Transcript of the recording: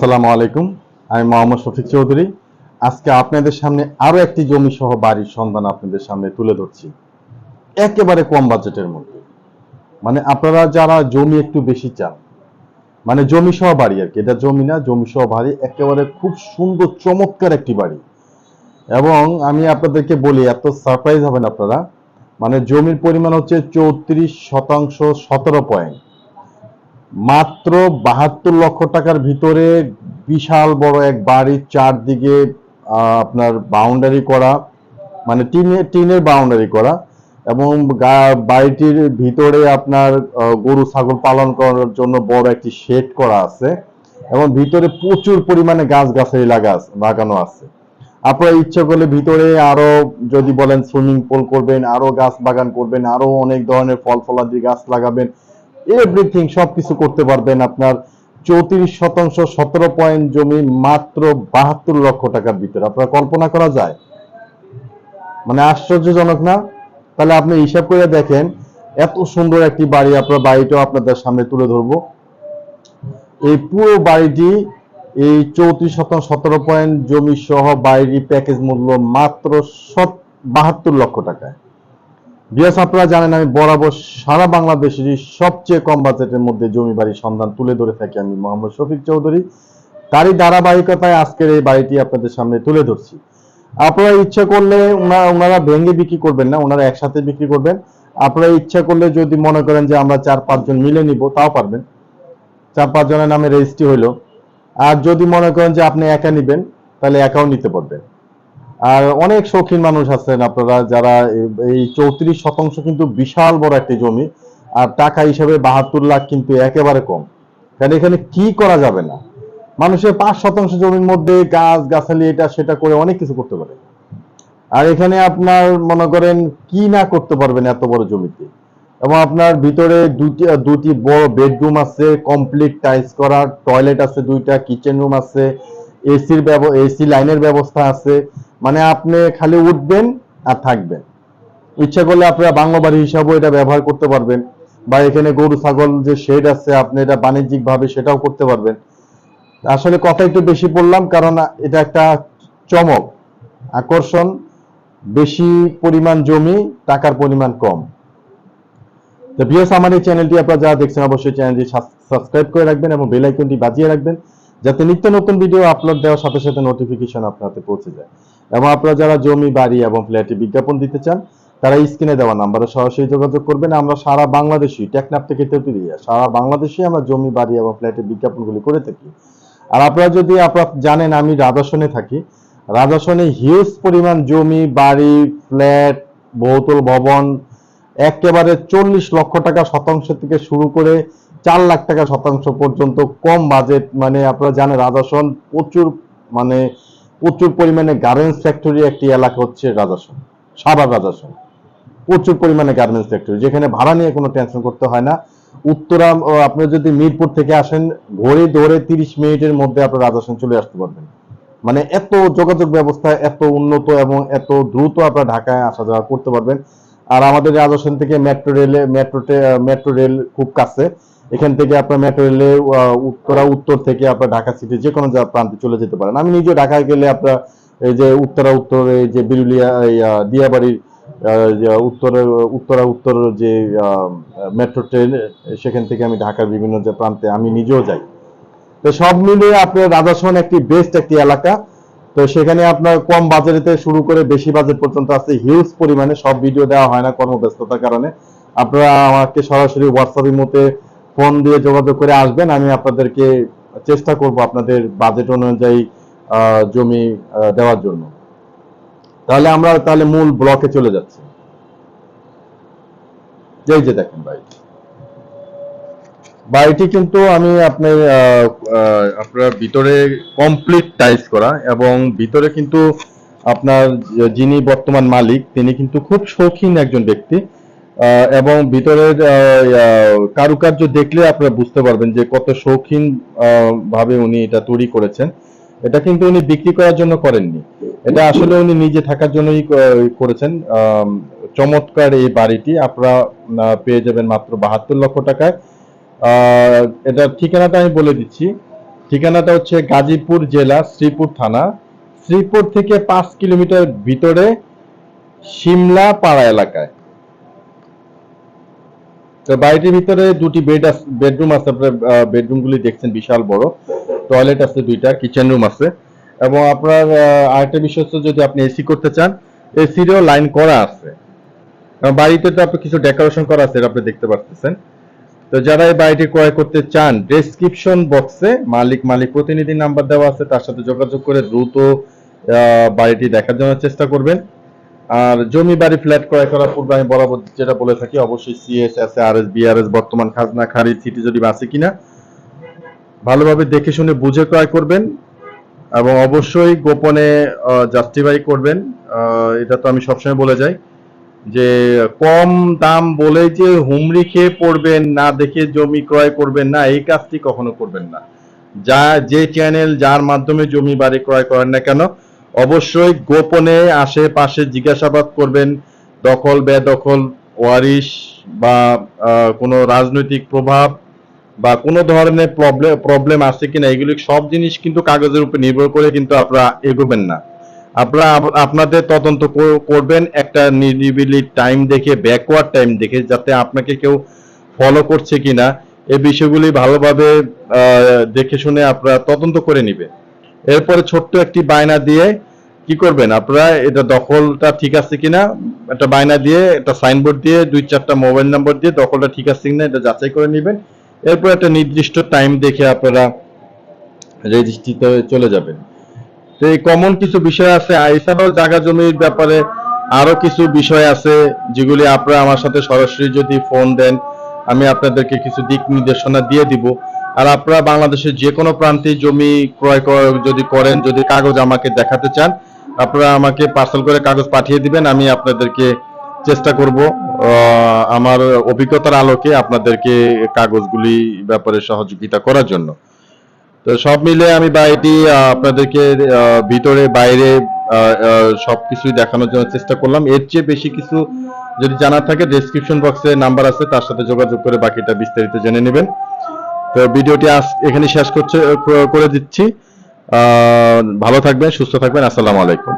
আসসালামু আলাইকুম। আমি মোহাম্মদ শফিক চৌধুরী। আজকে আপনাদের সামনে আরও একটি জমি সহ বাড়ির সন্ধান আপনাদের সামনে তুলে ধরছি। একেবারে কম বাজেটের মধ্যে। মানে আপনারা যারা জমি একটু বেশি চান মানে জমি সহ বাড়ি আর কি, এটা জমি না জমি সহ বাড়ি, একেবারে খুব সুন্দর, চমৎকার একটি বাড়ি। এবং আমি আপনাদেরকে বলি, এত সারপ্রাইজ হবেন আপনারা। মানে জমির পরিমাণ হচ্ছে চৌত্রিশ শতাংশ সতেরো পয়েন্ট মাত্র বাহাত্তর লক্ষ টাকার ভিতরে বিশাল বড় এক বাড়ির চারদিকে আপনার বাউন্ডারি করা মানে টিনের টিনের বাউন্ডারি করা এবং বাড়িটির ভিতরে আপনার গরু, ছাগল পালন করার জন্য বড় একটি শেড করা আছে এবং ভিতরে প্রচুর পরিমাণে গাছ গাছালি লাগা লাগানো আছে। আপনারা ইচ্ছা করলে ভিতরে আরও যদি বলেন সুইমিং পুল করবেন, আরও গাছ বাগান করবেন, আরও অনেক ধরনের ফল ফলাদি গাছ লাগাবেন এভরিথিং সবকিছু করতে পারবেন আপনার চৌত্রিশ শতাংশ সতেরো পয়েন্ট জমি মাত্র বাহাত্তর লক্ষ টাকার ভিতরে। আপনার কল্পনা করা যায়? মানে আশ্চর্যজনক না? তাহলে আপনি হিসাব করে দেখেন, এত সুন্দর একটি বাড়ি আপনার বাড়িটাও আপনাদের সামনে তুলে ধরবো। এই পুরো বাড়িটি এই চৌত্রিশ শতাংশ সতেরো পয়েন্ট জমি সহ বাড়ির প্যাকেজ মূল্য মাত্র বাহাত্তর লক্ষ টাকায়। বিয়াস আপনারা জানেন আমি বরাবর সারা বাংলাদেশেরই সবচেয়ে কম বাজেটের মধ্যে জমি বাড়ির সন্ধান তুলে ধরে থাকি আমি মোহাম্মদ শফিক চৌধুরী। তারই ধারাবাহিকতায় আজকের এই বাড়িটি আপনাদের সামনে তুলে ধরছি। আপনারা ইচ্ছা করলে ওনা- ওনারা ভেঙে বিক্রি করবেন না ওনারা একসাথে বিক্রি করবেন। আপনারা ইচ্ছা করলে যদি মনে করেন যে আমরা চার পাঁচজন মিলে নিব, তাও পারবেন। চার পাঁচজনের নামে রেজিস্ট্রি হইল। আর যদি মনে করেন যে আপনি একা নিবেন, তাহলে একাও নিতে পারবেন। আর অনেক শৌখিন মানুষ আছেন আপনারা, যারা এই- চৌত্রিশ শতাংশ কিন্তু বিশাল বড় একটি জমি, আর টাকা হিসাবে বাহাত্তর লাখ কিন্তু একেবারে কম। কারণ এখানে কি করা যাবে না? মানুষের পাঁচ শতাংশ জমির মধ্যে গাছ, গাছালি, এটা, সেটা করে অনেক কিছু করতে পারে। আর এখানে আপনার মনে করেন কি না করতে পারবেন এত বড় জমিতে? এবং আপনার ভিতরে দুটি দুটি বড় বেডরুম আছে, কমপ্লিট টাইলস করা, টয়লেট আছে দুইটা, কিচেন রুম আছে, এসির এসি লাইনের ব্যবস্থা আছে। মানে আপনি খালি উঠবেন আর থাকবেন। ইচ্ছা করলে আপনারা বাংলা বাড়ি হিসাবেও এটা ব্যবহার করতে পারবেন বা এখানে গরু, ছাগল যে শেড আছে, আপনি এটা বাণিজ্যিক ভাবে সেটাও করতে পারবেন। আসলে কথা একটু বেশি বললাম, কারণ এটা একটা চমক, আকর্ষণ, বেশি পরিমাণ জমি, টাকার পরিমাণ কম। তো বিএস আমার এই চ্যানেলটি আপনারা যারা দেখছেন, অবশ্যই চ্যানেলটি সাবস্ক্রাইব করে রাখবেন এবং বেল আইকনটি বাজিয়ে রাখবেন। যাতে নিত্য নতুন ভিডিও আপলোড দেওয়ার সাথে সাথে নোটিফিকেশন আপনার হাতে পৌঁছে যায়। এবং আপনারা যারা জমি, বাড়ি এবং ফ্ল্যাটে বিজ্ঞাপন দিতে চান, তারা স্ক্রিনে দেওয়া নাম্বারে সরাসরি যোগাযোগ করবেন। আমরা সারা বাংলাদেশি টেকনাপ থেকে তেতুলিয়া, সারা বাংলাদেশে আমরা জমি, বাড়ি এবং ফ্ল্যাটে বিজ্ঞাপনগুলি করে থাকি। আর আপনারা যদি, আপনারা জানেন, আমি রাজাসনে থাকি। রাজাসনে হিউজ পরিমাণ জমি, বাড়ি ফ্ল্যাট বহুতল ভবন, একেবারে চল্লিশ লক্ষ টাকা শতাংশ থেকে শুরু করে চার লাখ টাকা শতাংশ পর্যন্ত কম বাজেট মানে আপনারা জানেন রাজাসন প্রচুর মানে প্রচুর পরিমাণে গার্মেন্টস ফ্যাক্টরি একটি এলাকা হচ্ছে রাজাসন, সাভার রাজাসন। প্রচুর পরিমাণে গার্মেন্টস ফ্যাক্টরি যেখানে ভাড়া নিয়ে কোনো টেনশন করতে হয় না। উত্তরা আপনি যদি মিরপুর থেকে আসেন, ঘড়ি ধরে তিরিশ মিনিটের মধ্যে আপনার রাজাসন চলে আসতে পারবেন। মানে এত যোগাযোগ ব্যবস্থা, এত উন্নত এবং এত দ্রুত আপনার ঢাকায় আসা যাওয়া করতে পারবেন। আর আমাদের রাজাসন থেকে মেট্রো রেলে মেট্রো মেট্রো রেল খুব কাছে। এখান থেকে আপনার মেট্রো রেলে উত্তরা উত্তর থেকে আপনার ঢাকা সিটি যে কোনো প্রান্তে চলে যেতে পারেন। আমি নিজে ঢাকায় গেলে আপনার এই যে উত্তরা উত্তর এই যে বিরুলিয়া দিয়াবাড়ির আহ, উত্তরের উত্তরা উত্তর যে মেট্রো ট্রেন সেখান থেকে আমি ঢাকার বিভিন্ন যে প্রান্তে আমি নিজেও যাই। তো সব মিলিয়ে আপনার রাজাসন একটি বেস্ট একটি এলাকা। তো সেখানে আপনার কম বাজেটে শুরু করে বেশি বাজেট পর্যন্ত আছে হিউজ পরিমাণে সব ভিডিও দেওয়া হয় না কর্মব্যস্ততার কারণে। আপনারা আমাকে সরাসরি হোয়াটসঅ্যাপের মধ্যে ফোন দিয়ে যোগাযোগ করে আসবেন, আমি আপনাদেরকে চেষ্টা করব আপনাদের বাজেট অনুযায়ী জমি দেওয়ার জন্য। তাহলে আমরা তাহলে মূল ব্লকে চলে যাচ্ছি। এই যে দেখেন ভাই। বাড়িটি কিন্তু আমি আপনার আপনার ভিতরে কমপ্লিট টাইলস করা এবং ভিতরে কিন্তু আপনার যিনি বর্তমান মালিক, তিনি কিন্তু খুব শৌখিন একজন ব্যক্তি। এবং ভিতরের কারুকার্য দেখলে আপনারা বুঝতে পারবেন যে কত শৌখিন ভাবে উনি এটা তৈরি করেছেন। এটা কিন্তু উনি বিক্রি করার জন্য করেননি। এটা আসলে উনি নিজে থাকার জন্যই করেছেন। চমৎকার এই বাড়িটি। আপনারা পেয়ে যাবেন মাত্র বাহাত্তর লক্ষ টাকায়। এটার ঠিকানাটা আমি বলে দিচ্ছি। ঠিকানাটা হচ্ছে গাজীপুর জেলা, শ্রীপুর থানা। শ্রীপুর থেকে পাঁচ কিলোমিটার ভিতরে সিমলা পাড়া এলাকায়। বাড়িটির ভিতরে দুটি বেড বেডরুম আছে, আপনার বেডরুম গুলি দেখছেন, বিশাল বড়। টয়লেট আছে দুইটা কিচেন রুম আছে। এবং আপনার আরেকটা বিষয় হচ্ছে যদি আপনি এসি করতে চান এসিরও লাইন করা আছে। বাড়িতে তো আপনি কিছু ডেকোরেশন করা আছে আপনি দেখতে পাচ্ছেন তো যারা এই বাড়িটি ক্রয় করতে চান ডেসক্রিপশন বক্সে মালিক মালিক প্রতিনিধি নাম্বার দেওয়া আছে, তার সাথে যোগাযোগ করে দ্রুত বাড়িটি দেখার জন্য চেষ্টা করবেন। আর জমি বাড়ি ফ্ল্যাট ক্রয় করার পূর্বে আমি বরাবর যেটা বলে থাকি, অবশ্যই CS S R S BRS বর্তমান খাজনা খারিজ সিটি যদি আছে কিনা, ভালোভাবে দেখে শুনে বুঝে ক্রয় করবেন এবং অবশ্যই গোপনে জাস্টিফাই করবেন। এটা তো আমি সবসময় বলে যাই যে কম দাম বলে যে হুমড়ি খেয়ে পড়বেন, না দেখে জমি ক্রয় করবেন না, এই কাজটি কখনো করবেন না। যা, যে চ্যানেল যার মাধ্যমে জমি বাড়ি ক্রয় করেন না কেন অবশ্যই গোপনে আশেপাশে জিজ্ঞাসাবাদ করবেন দখল, বেদখল, ওয়ারিশ বা কোনো রাজনৈতিক প্রভাব বা কোনো ধরনের প্রবলেম প্রবলেম আছে কিনা, এগুলি সব জিনিস কিন্তু কাগজের উপর নির্ভর করে কিন্তু আপনারা এগোবেন না। আপনারা আপনাদের তদন্ত করবেন, একটা নিরিবিলি টাইম দেখে ব্যাকওয়ার্ড টাইম দেখে, যাতে আপনাকে কেউ ফলো করছে কিনা এই বিষয়গুলি ভালোভাবে দেখে শুনে আপনারা তদন্ত করে নিবে এরপরে ছোট্ট একটি বায়না দিয়ে কি করবেন আপনারা? এটা দখলটা ঠিক আছে কিনা? একটা বায়না দিয়ে, একটা সাইনবোর্ড দিয়ে, দুই চারটা মোবাইল নাম্বার দিয়ে দখলটা ঠিক আছে কিনা এটা যাচাই করে নেবেন। এরপর একটা নির্দিষ্ট টাইম দেখে আপনারা রেজিস্ট্রিতে চলে যাবেন। তো এই কমন কিছু বিষয় আছে। এছাড়াও জায়গা জমির ব্যাপারে আরও কিছু বিষয় আছে যেগুলি আপনারা আমার সাথে সরাসরি যদি ফোন দেন, আমি আপনাদেরকে কিছু দিক নির্দেশনা দিয়ে দিব। আর আপনারা বাংলাদেশের যে কোনো প্রান্তে জমি ক্রয় যদি করেন যদি কাগজ আমাকে দেখাতে চান আপনারা আমাকে পার্সেল করে কাগজ পাঠিয়ে দিবেন আমি আপনাদেরকে চেষ্টা করব আমার অভিজ্ঞতার আলোকে আপনাদেরকে কাগজগুলি ব্যাপারে সহযোগিতা করার জন্য। তো সব মিলে আমি বাড়িটি আহ, আপনাদেরকে ভিতরে বাইরে আহ, সবকিছুই দেখানোর জন্য চেষ্টা করলাম। এর চেয়ে বেশি কিছু যদি জানার থাকে ডেসক্রিপশন বক্সে নাম্বার আছে তার সাথে যোগাযোগ করে বাকিটা বিস্তারিত জেনে নেবেন। তো ভিডিওটি আজ এখানে শেষ করছে করে দিচ্ছি। ভালো থাকবেন সুস্থ থাকবেন আসসালামু আলাইকুম।